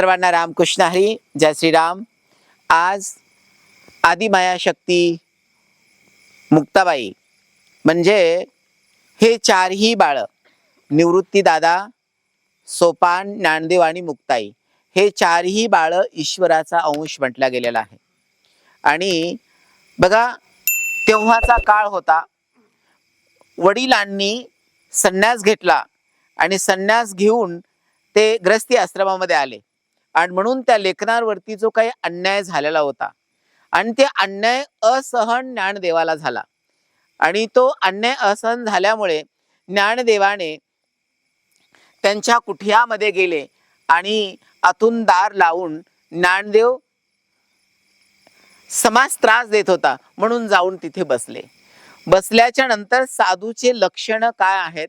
सर्वांना रामकृष्ण हरी जय श्रीराम. आज आदिमाया शक्ती मुक्ताबाई म्हणजे हे चारही बाळं निवृत्ती दादा सोपान ज्ञानदेव आणि मुक्ताई हे चारही बाळं ईश्वराचा अंश म्हटला गेलेला आहे. आणि बघा तेव्हाचा काळ होता. वडिलांनी संन्यास घेतला आणि संन्यास घेऊन ते ग्रस्ती आश्रमामध्ये आले. आणि म्हणून त्या लेखनावरती जो काही अन्याय झालेला होता आणि ते अन्याय असहन ज्ञानदेवाला झाला. आणि तो अन्याय असहन झाल्यामुळे ज्ञानदेवाने त्यांच्या कुठियामध्ये गेले आणि आतून दार लावून ज्ञानदेव समाज त्रास देत होता म्हणून जाऊन तिथे बसले. बसल्याच्या नंतर साधूचे लक्षणं काय आहेत?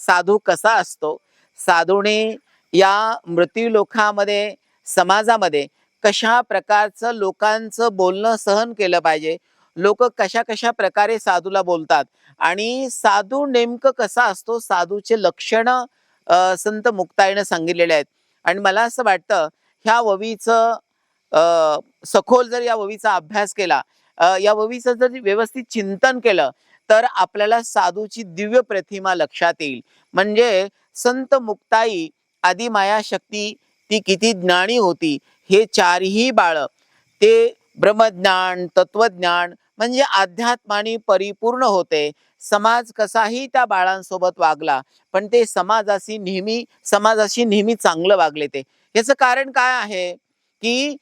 साधू कसा असतो? साधूने या मृत्यू लोकामध्ये समाजामध्ये कशा प्रकारचं लोकांचं बोलणं सहन केलं पाहिजे? लोक कशा कशा प्रकारे साधूला बोलतात? आणि साधू नेमकं कसा असतो? साधूचे लक्षणं संत मुक्ताईनं सांगितलेले आहेत. आणि मला असं वाटतं ह्या ववीचं सखोल जर या ववीचा अभ्यास केला या ववीचं जर व्यवस्थित चिंतन केलं तर आपल्याला साधूची दिव्य प्रतिमा लक्षात येईल. म्हणजे संत मुक्ताई आदी माया शक्ती ती किती ज्ञानी होती हे चारही बाळ ते ब्रह्मज्ञान तत्वज्ञान म्हणजे अध्यात्माने परिपूर्ण होते. समाज कसाही त्या बाळांसोबत वागला पण ते समाजाशी नेहमी समाजाशी नेहमी चांगलं वागले ते. याचं कारण काय आहे की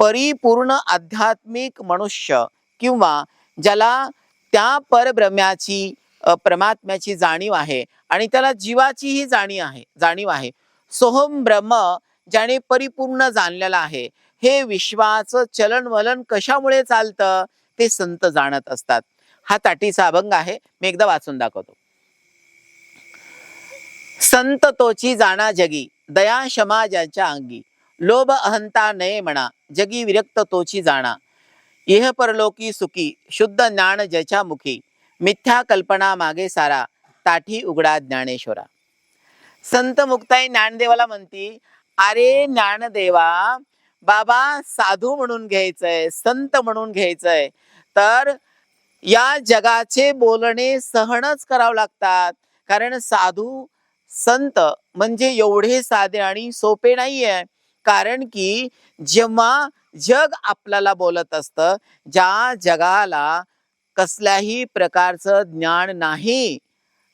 परिपूर्ण आध्यात्मिक मनुष्य किंवा ज्याला त्या परब्रह्म्याची परमात्म्याची जाणीव आहे आणि त्याला जीवाचीही जाणीव आहे जाणीव आहे. सोहम ब्रह्म ज्याने परिपूर्ण जाणलेला आहे हे विश्वाचं चलनवलन कशामुळे चालतं ते संत जाणत असतात. हा ताटीचा अभंग आहे मी एकदा वाचून दाखवतो. संत तोची जाणा जगी दया क्षमा ज्याच्या अंगी. लोभ अहंता नये म्हणा जगी विरक्त तोची जाणा. इह परलोकी सुखी शुद्ध ज्ञान ज्याच्या मुखी. मिथ्या कल्पना मागे सारा ताठी उघडा ज्ञानेश्वरा. संत मुक्ताई ज्ञानदेवाला म्हणती अरे ज्ञानदेवा बाबा साधू म्हणून घ्यायचंय संत म्हणून घ्यायचंय. तर या जगाचे बोलणे सहनच करावं लागतात. कारण साधू संत म्हणजे एवढे साधे आणि सोपे नाहीये. कारण की जेव्हा जग आपल्याला बोलत असतं ज्या जगाला कसल्याही प्रकारचं ज्ञान नाही.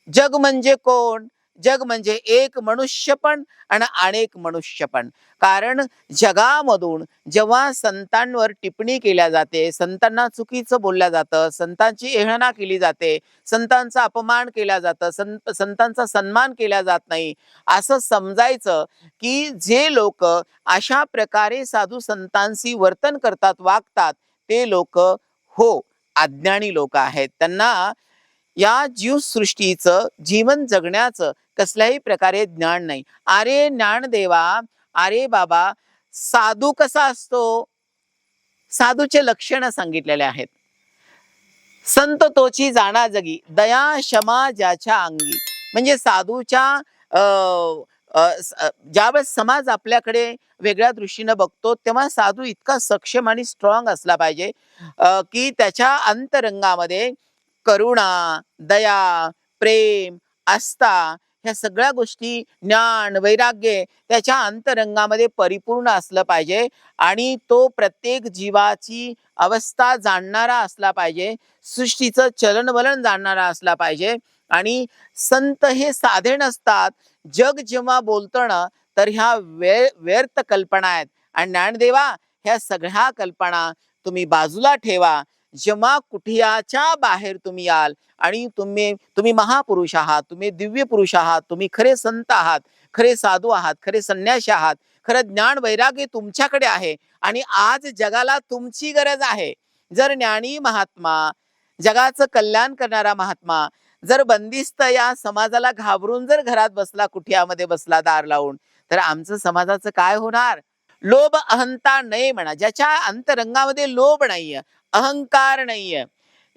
जग म्हणजे कोण? जग म्हणजे एक मनुष्य पण आणि अनेक मनुष्य पण. कारण जगामधून जेव्हा संतांवर टिप्पणी केल्या जाते संतांना चुकीचं बोलल्या जातं संतांची एहणा केली जाते संतांचा अपमान केला जातं संत संतांचा सन्मान केला जात नाही असं समजायचं की जे लोक अशा प्रकारे साधू संतांशी वर्तन करतात वागतात ते लोक हो अज्ञानी लोक आहेत. त्यांना या जीवसृष्टीचं जीवन जगण्याचं कसल्याही प्रकारे ज्ञान नाही. अरे ज्ञानदेवा अरे बाबा साधू कसा असतो? साधूचे लक्षण सांगितलेले आहेत. संत तोची जाणा जगी दया क्षमा ज्याच्या अंगी. म्हणजे साधूच्या अं, ज्यावेळेस समाज आपल्याकडे वेगळ्या दृष्टीनं बघतो तेव्हा साधू इतका सक्षम आणि स्ट्रॉंग असला पाहिजे की त्याच्या अंतरंगामध्ये करुणा दया प्रेम आस्था ह्या सगळ्या गोष्टी ज्ञान वैराग्य त्याच्या अंतरंगामध्ये परिपूर्ण असलं पाहिजे आणि तो प्रत्येक जीवाची अवस्था जाणणारा असला पाहिजे सृष्टीचं चलनवलन जाणणारा असला पाहिजे आणि संत हे साधे नसतात जग जेव्हा बोलतं ना तर ह्या वे व्यर्थ कल्पना आहेत. आणि ज्ञानदेवा ह्या सगळ्या कल्पना तुम्ही बाजूला ठेवा. जेव्हा कुठियाच्या बाहेर तुम्ही याल आणि तुम्ही तुम्ही महापुरुष आहात तुम्ही दिव्य पुरुष आहात तुम्ही खरे संत आहात खरे साधू आहात खरे संन्यासी आहात खरं ज्ञान वैराग्य तुमच्याकडे आहे आणि आज जगाला तुमची गरज आहे. जर ज्ञानी महात्मा जगाचं कल्याण करणारा महात्मा जर बंदिस्त या समाजाला घाबरून जर घरात बसला कुठियामध्ये बसला दार लावून तर आमचं समाजाचं काय होणार? लोभ अहंता नाही म्हणा. ज्याच्या अंतरंगामध्ये लोभ नाहीये अहंकार नाहीये.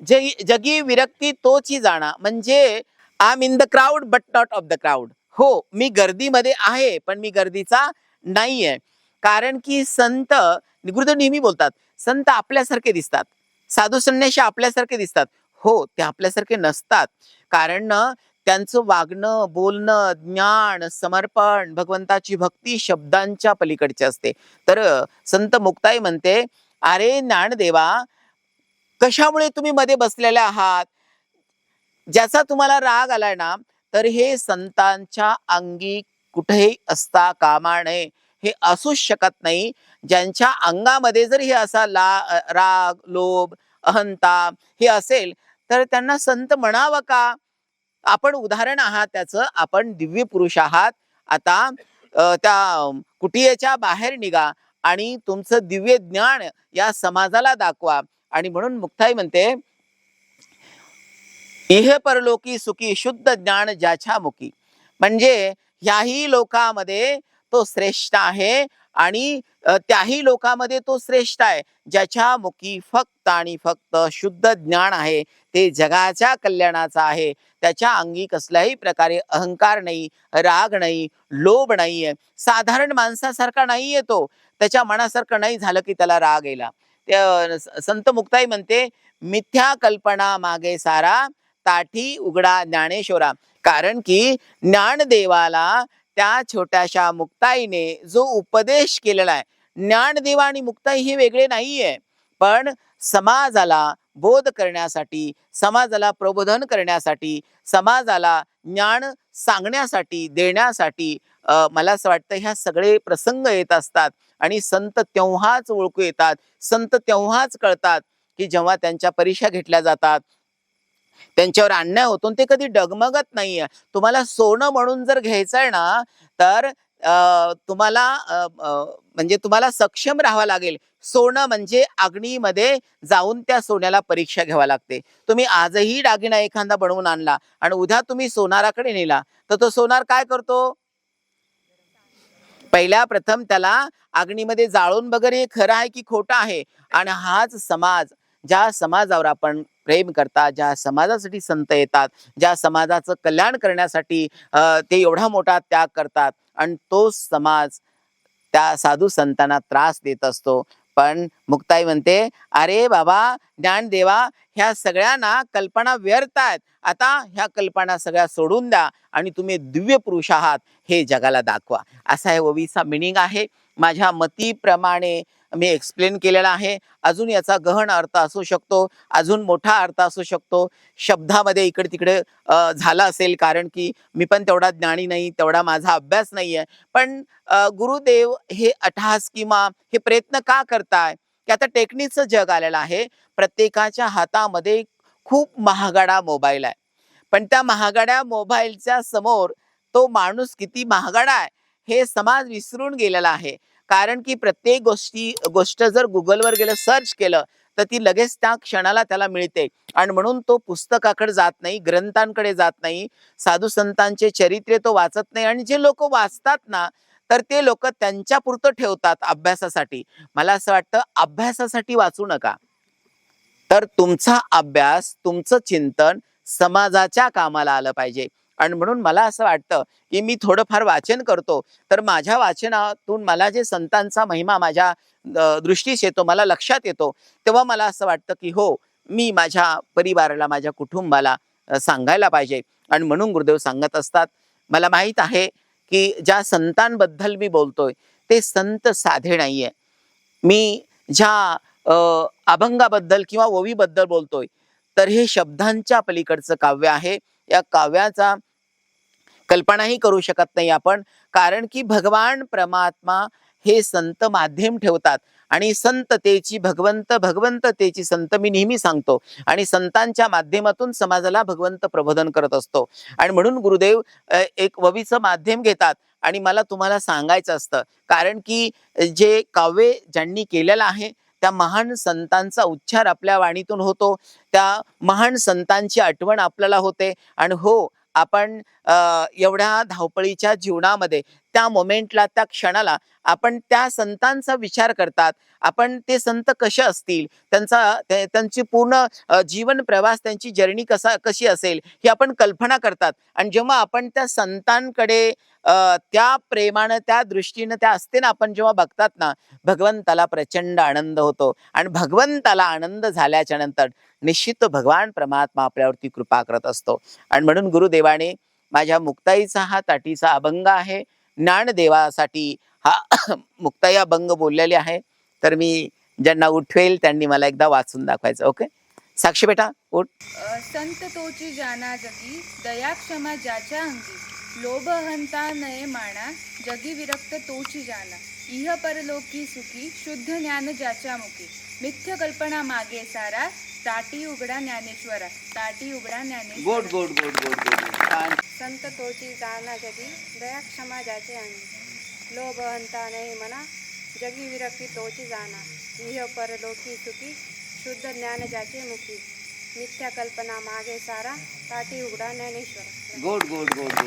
जगी जगी विरक्ती तोची जाणा. म्हणजे I in the crowd but not of the crowd हो मी गर्दीमध्ये आहे पण मी गर्दीचा नाहीये. कारण की संत गुरुदेव नेहमी बोलतात संत आपल्यासारखे दिसतात. साधू संन्याशी आपल्यासारखे दिसतात. हो ते आपल्यासारखे नसतात. कारण ना त्यांचं वागणं बोलणं ज्ञान समर्पण भगवंताची भक्ती शब्दांच्या पलीकडचे असते. तर संत मुक्ताई म्हणते अरे ज्ञानदेवा कशामुळे तुम्ही मध्ये बसलेले आहात? ज्याचा तुम्हाला राग आलाय ना तर हे संतांच्या अंगी कुठेही असता कामा नये. हे असूच शकत नाही. ज्यांच्या अंगामध्ये जर हे असा ला राग लोभ अहंता हे असेल तर त्यांना संत म्हणावं का? आपण उदाहरण आहात त्याचं आपण दिव्य पुरुष आहात. आता त्या कुटियेच्या बाहेर निघा आणि तुमचं दिव्य ज्ञान या समाजाला दाखवा. आणि म्हणून मुक्ताई म्हणते इह परलोकी सुखी शुद्ध ज्ञान ज्याच्या मुखी. म्हणजे ह्याही लोकामध्ये तो श्रेष्ठ आहे आणि त्याही लोकामध्ये तो श्रेष्ठ आहे ज्याच्या मुखी फक्त आणि फक्त शुद्ध ज्ञान आहे ते जगाच्या कल्याणाचा आहे. त्याच्या अंगी कसल्याही प्रकारे अहंकार नाही राग नाही लोभ नाहीये. साधारण माणसासारखा नाही येतो त्याच्या मनासारखं नाही झालं की त्याला राग येला संत मुक्ताई म्हणते मिथ्या कल्पना मागे सारा ताठी उघडा ज्ञानेश्वरा. कारण की ज्ञानदेवाला त्या छोट्याशा मुक्ताईने जो उपदेश केलेला आहे ज्ञानदेव आणि मुक्ताई हे वेगळे नाहीये. पण समाजाला बोध करण्यासाठी समाजाला प्रबोधन करण्यासाठी समाजाला ज्ञान सांगण्यासाठी देण्यासाठी मला असं वाटतं ह्या सगळे प्रसंग येत असतात आणि संत तेव्हाच ओळखू येतात संत तेव्हाच कळतात की जेव्हा त्यांच्या परीक्षा घेतल्या जातात त्यांच्यावर अन्याय होतो ते कधी डगमगत नाहीये. तुम्हाला सोनं म्हणून जर घ्यायचं आहे ना तर तुम्हाला म्हणजे तुम्हाला सक्षम राहावं लागेल. सोनं म्हणजे अग्नीमध्ये जाऊन त्या सोन्याला परीक्षा घ्यावी लागते. तुम्ही आजही दागिना एखादा बनवून आणला आणि उद्या तुम्ही सोनाराकडे नेला तर तो सोनार काय करतो? पहिल्या प्रथम त्याला अग्नीमध्ये जाळून वगैरे हे खरं आहे की खोटं आहे. आणि हाच समाज ज्या समाजावर आपण प्रेम करतात ज्या समाजासाठी संत येतात ज्या समाजाचं कल्याण करण्यासाठी ते एवढा मोठा त्याग करतात आणि तो समाज त्या साधू संतांना त्रास देत असतो. पण मुक्ताई म्हणते अरे बाबा ज्ञानदेवा ह्या सगळ्यांना कल्पना व्यर्थ आहेत. आता ह्या कल्पना सगळ्या सोडून द्या आणि तुम्ही दिव्य पुरुष आहात. हे जगाला दाखवा. असा हे ओवीचा मिनिंग आहे. माझ्या मतीप्रमाणे मी एक्सप्लेन केलेला आहे. अजून याचा गहन अर्थ असू शकतो अजून मोठा अर्थ असू शकतो. शब्दामध्ये इकडे तिकडे झाला असेल कारण की मी पण तेवढा ज्ञानी नाही तेवढा माझा अभ्यास नाहीये. पण गुरुदेव हे अठहास किंवा हे प्रयत्न का करताय? की आता टेक्निकचं जग आलेलं आहे. प्रत्येकाच्या हातामध्ये खूप महागडा मोबाईल आहे. पण त्या महागड्या मोबाईलच्या समोर तो माणूस किती महागडा आहे हे समाज विसरून गेलेला आहे. कारण की प्रत्येक गोष्टी गोष्ट जर गुगलवर गेलं सर्च केलं तर ती लगेच त्या क्षणाला त्याला मिळते. आणि म्हणून तो पुस्तकाकडे जात नाही ग्रंथांकडे जात नाही साधू संतांचे चरित्रे तो वाचत नाही. आणि जे लोक वाचतात ना तर ते लोक त्यांच्या पुरतं ठेवतात अभ्यासासाठी. मला असं वाटतं अभ्यासासाठी वाचू नका. तर तुमचा अभ्यास तुमचं चिंतन समाजाच्या कामाला आलं पाहिजे. आणि म्हणून मला असं वाटतं की मी थोडंफार वाचन करतो. तर माझ्या वाचनातून मला जे संतांचा महिमा माझ्या दृष्टीस येतो मला लक्षात येतो तेव्हा मला असं वाटतं की हो मी माझ्या परिवाराला माझ्या कुटुंबाला सांगायला पाहिजे. आणि म्हणून गुरुदेव सांगत असतात मला माहीत आहे की ज्या संतांबद्दल मी बोलतोय ते संत साधे नाहीये. मी ज्या अभंगाबद्दल किंवा ओवीबद्दल बोलतोय तर हे शब्दांच्या पलीकडचं काव्य आहे. या काव्याचा कल्पनाही करू शकत नाही आपण. कारण की भगवान परमात्मा हे संत माध्यम ठेवतात. आणि संततेची भगवंत भगवंततेची संत मी नेहमी सांगतो. आणि संतांच्या माध्यमातून समाजाला भगवंत प्रबोधन करत असतो. आणि म्हणून गुरुदेव एक ववीचं माध्यम घेतात. आणि मला तुम्हाला सांगायचं असतं. कारण की जे काव्य ज्यांनी केलेलं आहे त्या महान संतांचा उच्चार आपल्या वाणीतून होतो. त्या महान संतांची आठवण आपल्याला होते. आणि हो आपण एवढ्या धावपळीच्या जीवनामध्ये त्या मोमेंटला त्या क्षणाला आपण त्या संतांचा विचार करतात. आपण ते संत कसे असतील? त्यांचा ते- त्यांची पूर्ण जीवन प्रवास त्यांची जर्नी कसा कशी असेल? ही आपण कल्पना करतात. आणि जेव्हा आपण त्या संतांकडे त्या प्रेमानं त्या दृष्टीनं त्या असते ना आपण जेव्हा बघतात ना भगवंताला प्रचंड आनंद होतो आणि भगवंताला आनंद झाल्याच्यानंतर निश्चित भगवान परमात्मा आपल्यावरती कृपा करत असतो. आणि म्हणून गुरुदेवाने माझ्या मुक्ताईचा हा ताटीचा अभंग आहे. ज्ञानदेवासाठी हा मुक्ताई अभंग बोललेले आहे. तर मी ज्यांना उठवेल त्यांनी मला एकदा वाचून दाखवायचं ओके? साक्षी बेटा उठ. संत तोची जाना जगी दया क्षमा ज्याच्या अंगी. लोभ हंता नये माना जगी विरक्त तोची जाना। इह परलोकी सुखी शुद्ध ज्ञान ज्याच्या मुखी। मिथ्य कल्पना मागे सारा ताटी उघडा ज्ञानेश्वरा। ताटी उघडा ज्ञानेश्वरा। गोड गोड गोड गोड गोड छान। संत तोची जाना जगी दया क्षमा ज्याचे अंगी लोभ हंता नाही म्हणा जगी विरक्ती तोची जाना। इह परलोकी सुखी शुद्ध ज्ञान ज्याचे मुखी। मिथ्या कल्पना मागे सारा ताटी उघडा ज्ञानेश्वर। गोड गोड गोड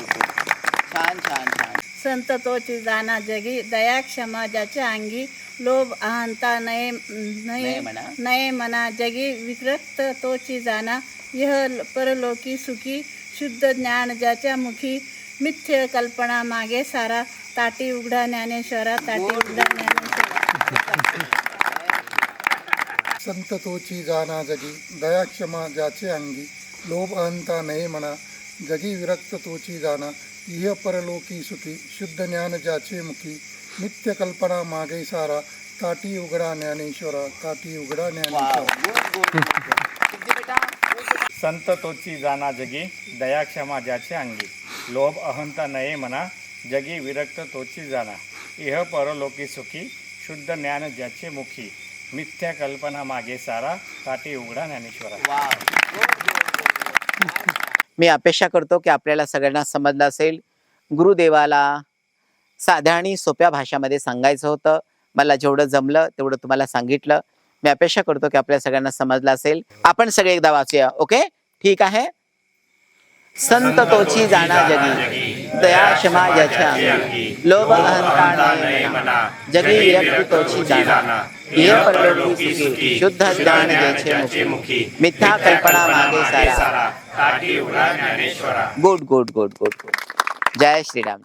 संत तोची जाना जगी दया क्षमा ज्याच्या अंगी लोभ अहंता नये नये नये म्हणा. नये मना जगी विरक्त तोची जाना यह परलोकी सुखी शुद्ध ज्ञान ज्याच्या मुखी मिथ्य कल्पना मागे सारा ताटी उघडा ज्ञानेश्वरा ताटी उघडा ज्ञानेश्वरा संत तोची जाना जगी दया क्षमा ज्याचे अंगी लोभ अहंता नाही म्हणा जगी विरक्त तोची जाना इह परलोकी सुखी शुद्ध ज्ञान ज्याचे मुखी नित्य कल्पना मागे सारा ताटी उघडा ज्ञानेश्वरा ताटी उघडा ज्ञानेश्वरा संत तोची जाना जगी दया क्षमा ज्याचे अंगी लोभ अहंता नये म्हणा जगी विरक्त तोची जाना इह परलोकी सुखी शुद्ध ज्ञान ज्याचे मुखी मिथ्या कल्पना मागे सारा ताटी उघडा ज्ञानेश्वरा मी अपेक्षा करतो की आपल्याला सगळ्यांना समजलं असेल. गुरुदेवाला साध्या आणि सोप्या भाषामध्ये सांगायचं होतं. मला जेवढं जमलं तेवढं तुम्हाला सांगितलं. मी अपेक्षा करतो की आपल्या सगळ्यांना समजलं असेल. आपण सगळे एकदा वाचूया ओके? ठीक आहे? संत तोची जाणा जगी दया क्षमा ज्याच्या अंगी लोभ म्हणा जगी विरक्ती तोची जाणा इह परलोकी सुखी शुद्ध ज्ञान ज्याचे मुखी। मिथ्या कल्पना मागे सारा। Good good good good good. जय श्रीराम